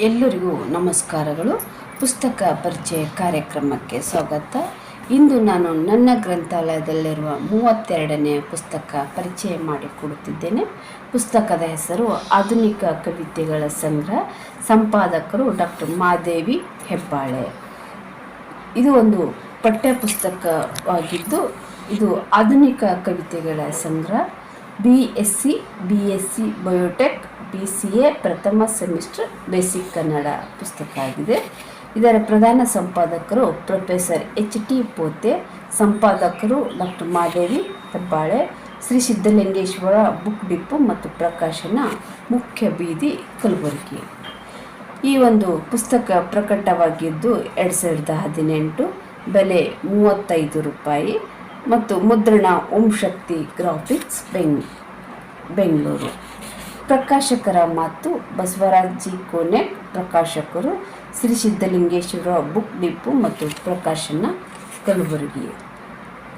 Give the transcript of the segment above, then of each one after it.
ಎಲ್ಲರಿಗೂ ನಮಸ್ಕಾರಗಳು. ಪುಸ್ತಕ ಪರಿಚಯ ಕಾರ್ಯಕ್ರಮಕ್ಕೆ ಸ್ವಾಗತ. ಇಂದು ನಾನು ನನ್ನ ಗ್ರಂಥಾಲಯದಲ್ಲಿರುವ ಮೂವತ್ತೆರಡನೆಯ ಪುಸ್ತಕ ಪರಿಚಯ ಮಾಡಿಕೊಡುತ್ತಿದ್ದೇನೆ. ಪುಸ್ತಕದ ಹೆಸರು ಆಧುನಿಕ ಕವಿತೆಗಳ ಸಂಗ್ರಹ. ಸಂಪಾದಕರು ಡಾಕ್ಟರ್ ಮಾದೇವಿ ಹೆಬ್ಬಾಳೆ. ಇದು ಒಂದು ಪಠ್ಯ ಪುಸ್ತಕವಾಗಿದ್ದು ಇದು ಆಧುನಿಕ ಕವಿತೆಗಳ ಸಂಗ್ರಹ. B S C B S C biotech B C A ಪ್ರಥಮ ಸೆಮಿಸ್ಟರ್, ಬೇಸಿಕ್ ಕನ್ನಡ ಪುಸ್ತಕ ಆಗಿದೆ. ಇದರ ಪ್ರಧಾನ ಸಂಪಾದಕರು professor H T Pote, ಸಂಪಾದಕರು doctor Madevi Hebbale, Shri Siddhalingeshwara book depot ಮತ್ತು ಪ್ರಕಾಶನ ಮುಖ್ಯ ಬೀದಿ ಕಲಬುರಗಿ. ಈ ಒಂದು ಪುಸ್ತಕ ಪ್ರಕಟವಾಗಿದ್ದು ಎರಡು ಸಾವಿರದ ಹದಿನೆಂಟು, ಬೆಲೆ ಮೂವತ್ತೈದು ರೂಪಾಯಿ. ಮತ್ತು ಮುದ್ರಣ ಓಂ ಶಕ್ತಿ ಗ್ರಾಫಿಕ್ಸ್ ಬೆಂಗ್ ಬೆಂಗಳೂರು. ಪ್ರಕಾಶಕರ ಮಾತು ಬಸವರಾಜ್ ಕೋನೆ, ಪ್ರಕಾಶಕರು ಶ್ರೀ ಸಿದ್ಧಲಿಂಗೇಶ್ವರ ಬುಕ್ ಡಿಪ್ಪು ಮತ್ತು ಪ್ರಕಾಶನ ಕಲಬುರಗಿ.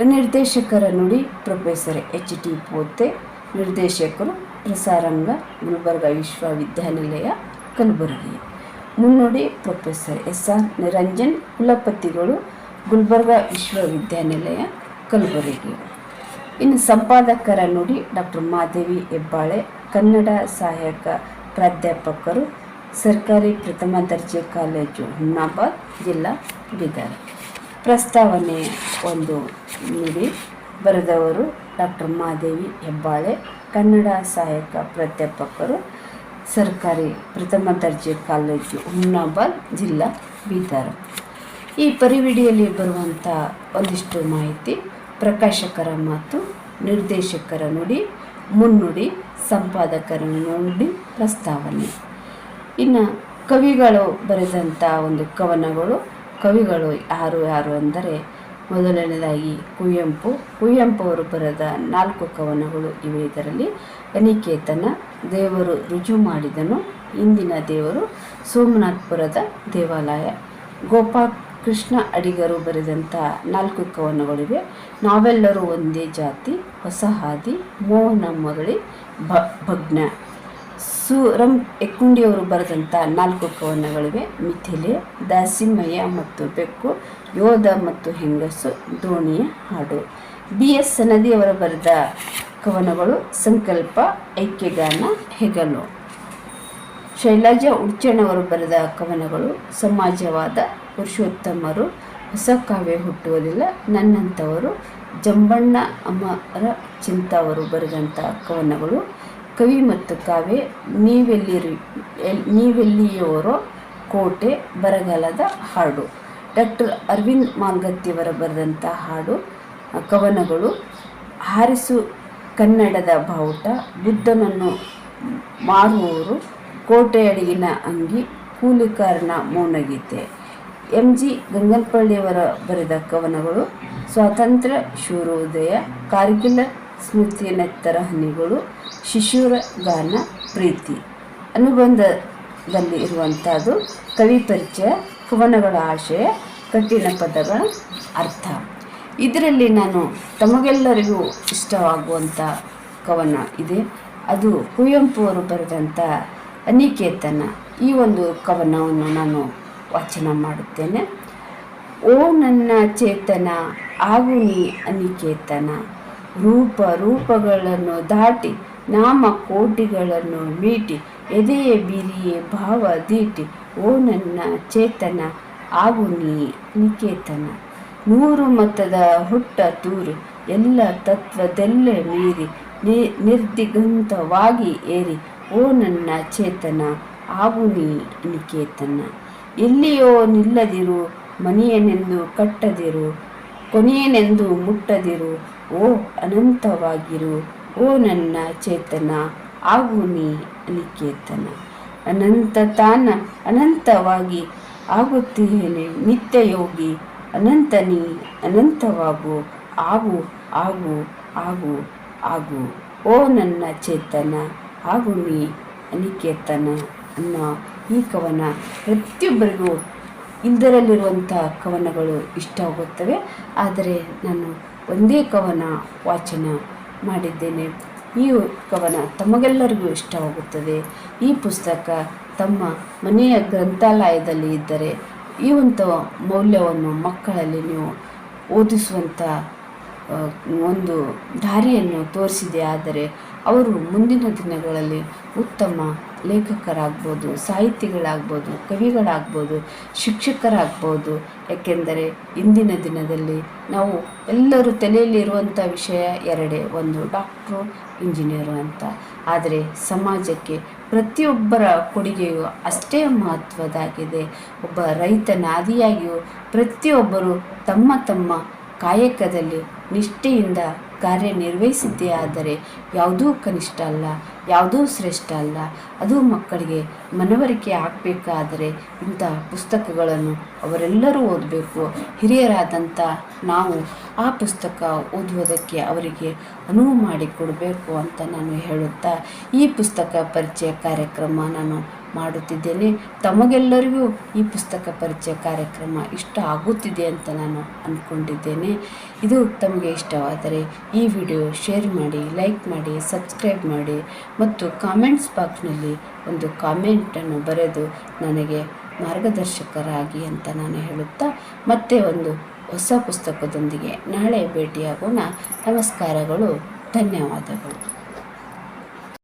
ನಿರ್ದೇಶಕರ ನುಡಿ ಪ್ರೊಫೆಸರ್ ಎಚ್ ಟಿ ಪೋತೆ, ನಿರ್ದೇಶಕರು ಪ್ರಸಾರಂಗ ಗುಲ್ಬರ್ಗ ವಿಶ್ವವಿದ್ಯಾನಿಲಯ ಕಲಬುರಗಿ. ಮುನ್ನುಡಿ ಪ್ರೊಫೆಸರ್ ಎಸ್ ಆರ್ ನಿರಂಜನ್, ಕುಲಪತಿಗಳು ಗುಲ್ಬರ್ಗ ವಿಶ್ವವಿದ್ಯಾನಿಲಯ ಕಲಬುರಗಿ ಇನ್ನು ಸಂಪಾದಕರ ನುಡಿ ಡಾಕ್ಟರ್ ಮಾದೇವಿ ಹೆಬ್ಬಾಳೆ, ಕನ್ನಡ ಸಹಾಯಕ ಪ್ರಾಧ್ಯಾಪಕರು, ಸರ್ಕಾರಿ ಪ್ರಥಮ ದರ್ಜೆ ಕಾಲೇಜು ಹುಮ್ನಾಬಾದ್, ಜಿಲ್ಲಾ ಬೀದರ್. ಪ್ರಸ್ತಾವನೆ ಒಂದು ನೀಡಿ ಬರೆದವರು ಡಾಕ್ಟರ್ ಮಾದೇವಿ ಹೆಬ್ಬಾಳೆ, ಕನ್ನಡ ಸಹಾಯಕ ಪ್ರಾಧ್ಯಾಪಕರು, ಸರ್ಕಾರಿ ಪ್ರಥಮ ದರ್ಜೆ ಕಾಲೇಜು ಹುಮ್ನಾಬಾದ್, ಜಿಲ್ಲಾ ಬೀದರ್. ಈ ಪರಿವಿಡಿಯಲ್ಲಿ ಬರುವಂಥ ಒಂದಿಷ್ಟು ಮಾಹಿತಿ ಪ್ರಕಾಶಕರ ಮಾತು, ನಿರ್ದೇಶಕರ ನುಡಿ, ಮುನ್ನುಡಿ, ಸಂಪಾದಕರ ನುಡಿ ಪ್ರಸ್ತಾವನೆ. ಇನ್ನು ಕವಿಗಳು ಬರೆದಂಥ ಒಂದು ಕವನಗಳು, ಕವಿಗಳು ಯಾರು ಯಾರು ಅಂದರೆ ಮೊದಲನೇದಾಗಿ ಕುವೆಂಪು. ಕುವೆಂಪು ಅವರು ಬರೆದ ನಾಲ್ಕು ಕವನಗಳು ಇವೆ ಇದರಲ್ಲಿ. ಅನಿಕೇತನ, ದೇವರು ರುಜು ಮಾಡಿದನು, ಇಂದಿನ ದೇವರು ಸೋಮನಾಥ್ಪುರದ ದೇವಾಲಯ. ಗೋಪಾಲ್ ಕೃಷ್ಣ ಅಡಿಗರು ಬರೆದಂಥ ನಾಲ್ಕು ಕವನಗಳಿವೆ. ನಾವೆಲ್ಲರೂ ಒಂದೇ ಜಾತಿ, ಹೊಸ ಹಾದಿ, ಮೋಹನ ಮರಳಿ ಭಗ್ನ. ಸುರಂ ಎಕ್ಕುಂಡಿಯವರು ಬರೆದಂಥ ನಾಲ್ಕು ಕವನಗಳಿವೆ. ಮಿಥಿಲೆ ದಾಸಿಮಯ್ಯ ಮತ್ತು ಬೆಕ್ಕು, ಯೋಧ ಮತ್ತು ಹೆಂಗಸು, ದೋಣಿಯ ಹಾಡು. ಬಿ. ಎಸ್. ಸನದಿಯವರು ಬರೆದ ಕವನಗಳು ಸಂಕಲ್ಪ, ಐಕ್ಯಗಾನ, ಹೆಗಲು. ಶೈಲಜಾ ಉಡ್ಚಣ್ಣವರು ಬರೆದ ಕವನಗಳು ಸಮಾಜವಾದ ಪುರುಷೋತ್ತಮರು ಹೊಸ ಕಾವ್ಯ ಹುಟ್ಟುವುದಿಲ್ಲ. ನನ್ನಂಥವರು ಜಂಬಣ್ಣ ಅಮರ ಚಿಂತವರು ಬರೆದಂಥ ಕವನಗಳು. ಕವಿ ಮತ್ತು ಕಾವ್ಯ ನೀವೆಲ್ಲಿರಿ ನೀವೆಲ್ಲಿಯವರೋ ಕೋಟೆ ಬರಗಾಲದ ಹಾಡು. ಡಾಕ್ಟರ್ ಅರವಿಂದ್ ಮಾಲ್ಗತ್ತಿಯವರ ಬರೆದಂಥ ಹಾಡು, ಕವನಗಳು ಹಾರಿಸು ಕನ್ನಡದ ಬಾವುಟ, ಬುದ್ಧನನ್ನು ಮಾರುವವರು ಕೋಟೆಯಡಿಗಿನ ಅಂಗಿ, ಕೂಲಿಕಾರನ ಮೌನಗೀತೆ. ಎಂ ಜಿ ಗಂಗನಪಳ್ಳಿಯವರ ಬರೆದ ಕವನಗಳು, ಸ್ವಾತಂತ್ರ್ಯ ಶೂರೋದಯ ಕಾರ್ಗಿಲ ಸ್ಮೃತಿಯ ನೆತ್ತರ ಹನಿಗಳು, ಶಿಶುರ ಗಾನ, ಪ್ರೀತಿ ಅನುಬಂಧದಲ್ಲಿ ಇರುವಂಥದ್ದು ಕವಿ ಪರಿಚಯ, ಕವನಗಳ ಆಶಯ, ಕಠಿಣ ಪದಗಳ ಅರ್ಥ. ಇದರಲ್ಲಿ ನಾನು ತಮಗೆಲ್ಲರಿಗೂ ಇಷ್ಟವಾಗುವಂಥ ಕವನ ಇದೆ. ಅದು ಕುವೆಂಪು ಅವರು ಬರೆದಂಥ ಅನಿಕೇತನ. ಈ ಒಂದು ಕವನವನ್ನು ನಾನು ವಾಚನ ಮಾಡುತ್ತೇನೆ. ಓ ನನ್ನ ಚೇತನ ಆಗುಣಿ ಅನಿಕೇತನ. ರೂಪ ರೂಪಗಳನ್ನು ದಾಟಿ, ನಾಮ ಕೋಟಿಗಳನ್ನು ಮೀಟಿ, ಎದೆಯ ಬಿರಿಯೇ ಭಾವ ದೀಟಿ, ಓ ನನ್ನ ಚೇತನ ಆಗುಣಿ ನಿಕೇತನ ನೂರು ಮತದ ಹುಟ್ಟ ತೂರಿ, ಎಲ್ಲ ತತ್ವದೆಲ್ಲ ಮೀರಿ, ನಿ ನಿರ್ದಿಗಂತವಾಗಿ ಏರಿ, ಓ ನನ್ನ ಚೇತನ ಆಗುಣಿ ನಿಕೇತನ ಎಲ್ಲಿಯೋ ನಿಲ್ಲದಿರು, ಮನೆಯನೆಂದು ಕಟ್ಟದಿರು, ಕೊನೆಯನೆಂದು ಮುಟ್ಟದಿರು, ಓ ಅನಂತವಾಗಿರು, ಓ ನನ್ನ ಚೇತನ, ಆಗು ನೀ ಅನಿಕೇತನ. ಅನಂತ ತಾನ ಅನಂತವಾಗಿ ಆಗುತ್ತೇನೆ ನಿತ್ಯ ಯೋಗಿ ಅನಂತ ನೀ ಅನಂತವಾಗು, ಆಗು ಆಗು ಆಗು ಆಗು, ಓ ನನ್ನ ಚೇತನ, ಆಗು ನೀ ಅನಿಕೇತನ, ಅನ್ನೋ ಈ ಕವನ ಪ್ರತಿಯೊಬ್ಬರಿಗೂ ಇದರಲ್ಲಿರುವಂಥ ಕವನಗಳು ಇಷ್ಟವಾಗುತ್ತವೆ ಆದರೆ ನಾನು ಒಂದೇ ಕವನ ವಾಚನ ಮಾಡಿದ್ದೇನೆ. ಈ ಕವನ ತಮಗೆಲ್ಲರಿಗೂ ಇಷ್ಟವಾಗುತ್ತದೆ ಈ ಪುಸ್ತಕ ತಮ್ಮ ಮನೆಯ ಗ್ರಂಥಾಲಯದಲ್ಲಿ ಇದ್ದರೆ ಈ ಒಂದು ಮೌಲ್ಯವನ್ನು ಮಕ್ಕಳಲ್ಲಿ ನೀವು ಓದಿಸುವಂಥ ಒಂದು ದಾರಿಯನ್ನು ತೋರಿಸಿದೆ. ಆದರೆ ಅವರು ಮುಂದಿನ ದಿನಗಳಲ್ಲಿ ಉತ್ತಮ ಲೇಖಕರಾಗ್ಬೋದು, ಸಾಹಿತಿಗಳಾಗ್ಬೋದು, ಕವಿಗಳಾಗ್ಬೋದು, ಶಿಕ್ಷಕರಾಗ್ಬೋದು. ಏಕೆಂದರೆ ಇಂದಿನ ದಿನದಲ್ಲಿ ನಾವು ಎಲ್ಲರೂ ತಲೆಯಲ್ಲಿರುವಂಥ ವಿಷಯ ಎರಡೇ, ಒಂದು ಡಾಕ್ಟ್ರು, ಇಂಜಿನಿಯರು ಅಂತ. ಆದರೆ ಸಮಾಜಕ್ಕೆ ಪ್ರತಿಯೊಬ್ಬರ ಕೊಡುಗೆಯು ಅಷ್ಟೇ ಮಹತ್ವದಾಗಿದೆ. ಒಬ್ಬ ರೈತನಾದಿಯಾಗಿಯೂ ಪ್ರತಿಯೊಬ್ಬರು ತಮ್ಮ ತಮ್ಮ ಕಾಯಕದಲ್ಲಿ ನಿಷ್ಠೆಯಿಂದ ಕಾರ್ಯನಿರ್ವಹಿಸಿದ್ದೇ ಆದರೆ ಯಾವುದೂ ಕನಿಷ್ಠ ಅಲ್ಲ, ಯಾವುದೂ ಶ್ರೇಷ್ಠ ಅಲ್ಲ. ಅದು ಮಕ್ಕಳಿಗೆ ಮನವರಿಕೆ ಆಗಬೇಕಾದರೆ ಇಂಥ ಪುಸ್ತಕಗಳನ್ನು ಅವರೆಲ್ಲರೂ ಓದಬೇಕು. ಹಿರಿಯರಾದಂಥ ನಾವು ಆ ಪುಸ್ತಕ ಓದುವುದಕ್ಕೆ ಅವರಿಗೆ ಅನುವು ಮಾಡಿಕೊಡಬೇಕು ಅಂತ ನಾನು ಹೇಳುತ್ತಾ, ಈ ಪುಸ್ತಕ ಪರಿಚಯ ಕಾರ್ಯಕ್ರಮ ನಾನು ಮಾಡುತ್ತಿದ್ದೇನೆ. ತಮಗೆಲ್ಲರಿಗೂ ಈ ಪುಸ್ತಕ ಪರಿಚಯ ಕಾರ್ಯಕ್ರಮ ಇಷ್ಟ ಆಗುತ್ತಿದೆ ಅಂತ ನಾನು ಅಂದ್ಕೊಂಡಿದ್ದೇನೆ. ಇದು ತಮಗೆ ಇಷ್ಟವಾದರೆ ಈ ವಿಡಿಯೋ ಶೇರ್ ಮಾಡಿ, ಲೈಕ್ ಮಾಡಿ, ಸಬ್ಸ್ಕ್ರೈಬ್ ಮಾಡಿ ಮತ್ತು ಕಾಮೆಂಟ್ಸ್ ಬಾಕ್ಸ್ನಲ್ಲಿ ಒಂದು ಕಾಮೆಂಟನ್ನು ಬರೆದು ನನಗೆ ಮಾರ್ಗದರ್ಶಕರಾಗಿ ಅಂತ ನಾನು ಹೇಳುತ್ತಾ ಮತ್ತೆ ಒಂದು ಹೊಸ ಪುಸ್ತಕದೊಂದಿಗೆ ನಾಳೆ ಭೇಟಿಯಾಗೋಣ. ನಮಸ್ಕಾರಗಳು, ಧನ್ಯವಾದಗಳು.